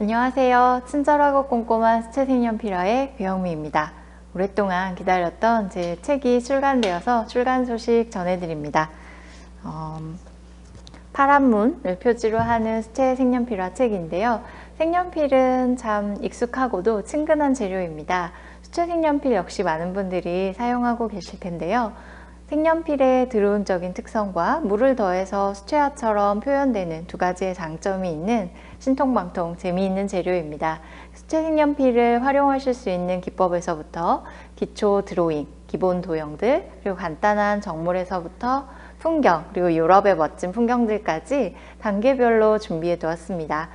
안녕하세요. 친절하고 꼼꼼한 수채 색연필화의 배영미입니다. 오랫동안 기다렸던 제 책이 출간되어서 출간 소식 전해드립니다. 어, 파란문을 표지로 하는 수채 색연필화 책인데요. 색연필은 참 익숙하고도 친근한 재료입니다. 수채 색연필 역시 많은 분들이 사용하고 계실 텐데요. 색연필의 드론적인 특성과 물을 더해서 수채화처럼 표현되는 두 가지의 장점이 있는 신통방통 재미있는 재료입니다. 수채 색연필을 활용하실 수 있는 기법에서부터 기초 드로잉, 기본 도형들, 그리고 간단한 정물에서부터 풍경, 그리고 유럽의 멋진 풍경들까지 단계별로 준비해 두었습니다.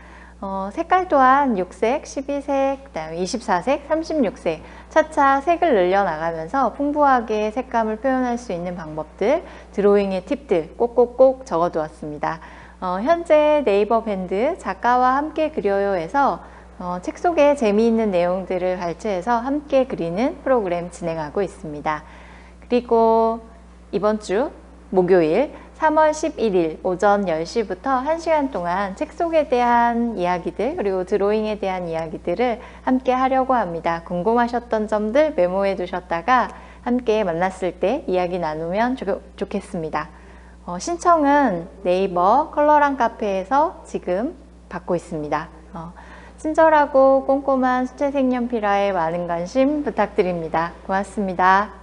어, 색깔 또한 6색, 12색, 그다음에 24색, 36색 차차 색을 늘려나가면서 풍부하게 색감을 표현할 수 있는 방법들, 드로잉의 팁들 꼭꼭꼭 적어두었습니다. 어, 현재 네이버 밴드 작가와 함께 그려요에서 어, 책 속에 재미있는 내용들을 발췌해서 함께 그리는 프로그램 진행하고 있습니다. 그리고 이번 주 목요일 3월 11일 오전 10시부터 1시간 동안 책 속에 대한 이야기들 그리고 드로잉에 대한 이야기들을 함께 하려고 합니다. 궁금하셨던 점들 메모해 두셨다가 함께 만났을 때 이야기 나누면 좋, 겠습니다 어, 신청은 네이버 컬러랑 카페에서 지금 받고 있습니다. 어, 친절하고 꼼꼼한 수채 색연필화에 많은 관심 부탁드립니다. 고맙습니다.